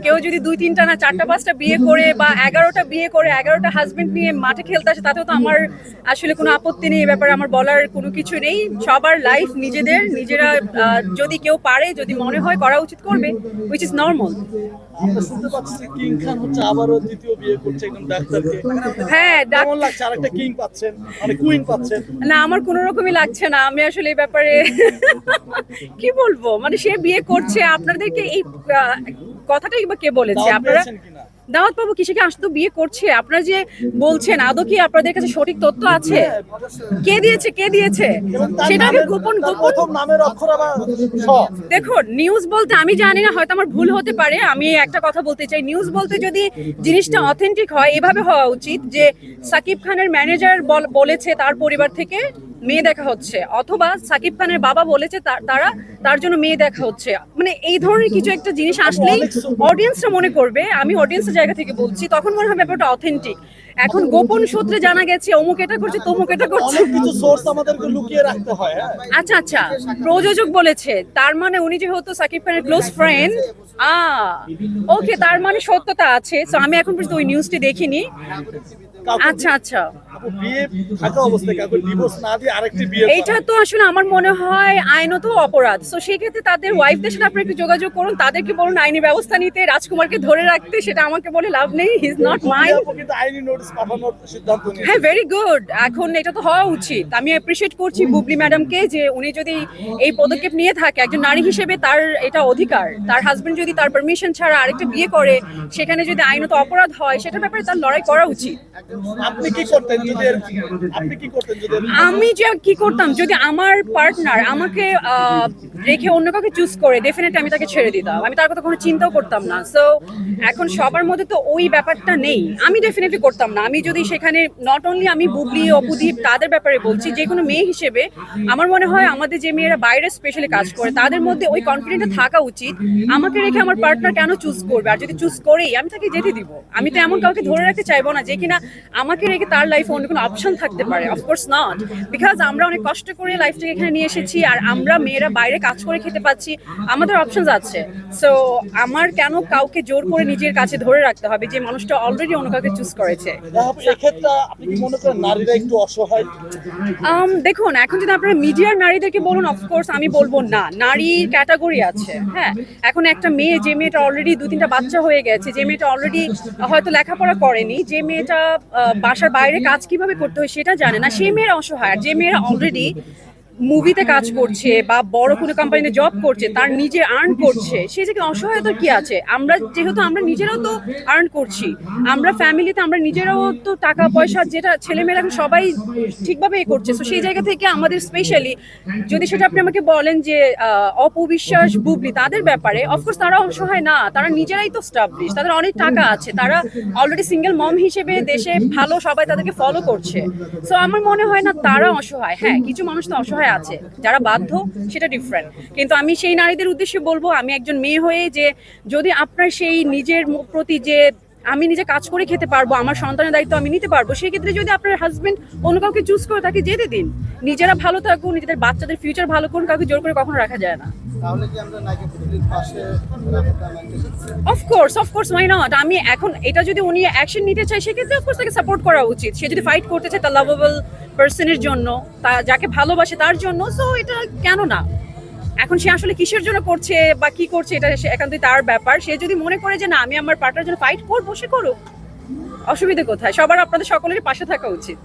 কেউ যদি দুই তিনটা না চারটা পাঁচটা বিয়ে করে বা এগারোটা বিয়ে করে এগারোটা হাজবেন্ড নিয়ে মাঠে খেলতে আসে তাতেও তো আমার আসলে কোনো আপত্তি নেই ব্যাপারে আমার বলার কোনো কিছু নেই। সবার লাইফ নিজেদের নিজেরা যদি কেউ পারে যদি মনে হয় করা উচিত করবে উইচ ইজ নর্মাল হ্যাঁ মানে না আমার কোনো রকমই লাগছে না আমি আসলে এই ব্যাপারে কি বলব? মানে সে বিয়ে করছে আপনাদেরকে এই কথাটাই বা কে বলেছে? আপনারা দাওয়াত পাবো কিসে কি আসতো? বিয়ে করছে। আপনারা যে বলছেন আদৌ কি আপনাদের কাছে সঠিক তথ্য আছে? কে দিয়েছে? কে দিয়েছে? সেটা নামের- গোপন গোপন। নামের অক্ষর দেখুন নিউজ বলতে আমি জানি না হয়তো আমার ভুল হতে পারে। আমি একটা কথা বলতে চাই নিউজ বলতে যদি জিনিসটা অথেন্টিক হয় এভাবে হওয়া উচিত যে সাকিব খানের ম্যানেজার বলেছে তার পরিবার থেকে? মেয়ে দেখা হচ্ছে। অথবা সাকিব খানের বাবা বলেছে তার- তারা জন্য মেয়ে দেখা হচ্ছে। মানে এই ধরনের কিছু একটা জিনিস আসলেই অডিয়েন্সরা মনে করবে। আমি অডিয়েন্সের জায়গা থেকে বলছি তখন মনে হয় ব্যাপারটা অথেন্টিক এখন গোপন সূত্রে জানা গেছে অমুক এটা করছে তমুক এটা করছে। কিছু সোর্স আমাদেরকে লুকিয়ে রাখতে হয় হ্যাঁ। আচ্ছা আচ্ছা প্রযোজক বলেছে তার মানে উনি যেহেতু সাকিব খানের ক্লোজ ফ্রেন্ড আ ওকে তার মানে সত্যতা আছে। সো আমি এখন পর্যন্ত ওই নিউজটি দেখিনি। আচ্ছা আচ্ছা। আপু বিয়ে থাকা অবস্থায় কাউকে ডিভোর্স না দিয়ে আরেকটি বিয়ে এইটা তো আসলে আমার মনে হয় আইনত অপরাধ। সো সেই ক্ষেত্রে তাদের ওয়াইফদের সাথে আপনারা একটু যোগাযোগ করুন তাদেরকে বলুন আইনি ব্যবস্থা নিতে রাজকুমারকে ধরে রাখতে সেটা আমাকে বলে লাভ নেই হি ইজ নট কিন্তু আইনি নোটিশ পাঠানোর সিদ্ধান্ত হ্যাঁ ভেরি গুড এখন এটা তো হওয়া উচিত। আমি অ্যাপ্রিসিয়েট করছি বুবলি ম্যাডামকে যে উনি যদি এই পদক্ষেপ নিয়ে থাকে একজন নারী হিসেবে তার এটা অধিকার। তার হাজবেন্ড যদি তার পারমিশন ছাড়া আরেকটা বিয়ে করে সেখানে যদি আইনত অপরাধ হয় সেটার ব্যাপারে তার লড়াই করা উচিত। আপনি কি করতেন? আমি যে কি করতাম যদি আমার পার্টনার আমাকে রেখে অন্য কাউকে চুজ করে ডেফিনেটলি আমি তাকে ছেড়ে দিতাম। আমি তার কথা কোনো চিন্তাও করতাম না। সো এখন সবার মধ্যে তো ওই ব্যাপারটা নেই। আমি ডেফিনেটলি করতাম না। আমি যদি সেখানে নট অনলি আমি বুবলি অপুদীপ তাদের ব্যাপারে বলছি যে কোনো মেয়ে হিসেবে আমার মনে হয় আমাদের যে মেয়েরা বাইরে স্পেশালি কাজ করে তাদের মধ্যে ওই কনফিডেন্টটা থাকা উচিত। আমাকে রেখে আমার পার্টনার কেন চুজ করবে? আর যদি চুজ করেই আমি তাকে যেতে দিব। আমি তো এমন কাউকে ধরে রাখতে চাইব না যে কিনা আমাকে রেখে তার লাইফে অন্য কোনো অপশন থাকতে পারে অফকোর্স নট বিকজ আমরা অনেক কষ্ট করে লাইফটাকে এখানে নিয়ে এসেছি আর আমরা মেয়েরা বাইরে কাজ করে খেতে পাচ্ছি আমাদের অপশনস আছে। সো আমার কেন কাউকে জোর করে নিজের কাছে ধরে রাখতে হবে যে মানুষটা অলরেডি অন্য কাউকে চুজ করেছে? Um, দেখুন এখন যদি আপনারা মিডিয়ার নারীদেরকে বলুন অফকোর্স আমি বলব না। নারীর ক্যাটাগরি আছে হ্যাঁ। এখন একটা মেয়ে যে মেয়েটা অলরেডি দু তিনটা বাচ্চা হয়ে গেছে যে মেয়েটা অলরেডি হয়তো লেখাপড়া করেনি যে মেয়েটা বাসার বাইরে কাজ কীভাবে করতে হয় সেটা জানে না। সেই মেয়েরা অসহায় হয় যে মেয়েরা অলরেডি মুভিতে কাজ করছে বা বড় কোনো কোম্পানিতে জব করছে তার নিজে আর্ন করছে সে যে অসহায়তা কি আছে? আমরা যেহেতু আমরা নিজেরাও তো আর্ন করছি আমরা ফ্যামিলিতে আমরা নিজেরাও তো টাকা পয়সা যেটা ছেলেমেয়েরা সবাই ঠিকভাবে এ করছে তো সেই জায়গা থেকে আমাদের স্পেশালি যদি সেটা আপনি আমাকে বলেন যে অপবিশ্বাস বুবলি তাদের ব্যাপারে অফকোর্স তারা অসহায় না তারা নিজেরাই তো স্টাবলিশ তাদের অনেক টাকা আছে তারা অলরেডি সিঙ্গেল মম হিসেবে দেশে ভালো সবাই তাদেরকে ফলো করছে সো আমার মনে হয় না তারা অসহায় হ্যাঁ কিছু মানুষ তো অসহায় আছে, যারা বাধ্য, সেটা ডিফারেন্ট কিন্তু আমি সেই নারীদের উদ্দেশ্যে বলব, আমি একজন মেয়ে হয়ে যে যদি আপনার সেই নিজের প্রতি যে আমি নিজে কাজ করে খেতে পারব, আমার সন্তানের দায়িত্ব আমি নিতে পারব সেই ক্ষেত্রে যদি আপনার হাজবেন্ড অন্য কাউকে চুজ করে তাকে যেতে দিন নিজেরা ভালো থাকুন, নিজেদের বাচ্চাদের ফিউচার ভালো করুন, কাউকে জোর করে কখনো রাখা যায় না। তাহলে কি আমরা অফকোর্স ওয়াই নট আমি এখন এটা যদি উনি অ্যাকশন নিতে চায়, সেক্ষেত্রে অফকোর্স তাকে সাপোর্ট করা উচিত। সে যদি ফাইট করতে চায়, তার লাভেবল পার্সনের জন্য, তা যাকে ভালোবাসে তার জন্য সো এটা কেন না? এখন সে আসলে কিসের জন্য করছে বা কি করছে, এটা একান্তই তার ব্যাপার। সে যদি মনে করে যে না, আমি আমার পার্টনার জন্য ফাইট করব, সে করুক। অসুবিধা কোথায়? সবার আপনাদের সকলের পাশে থাকা উচিত।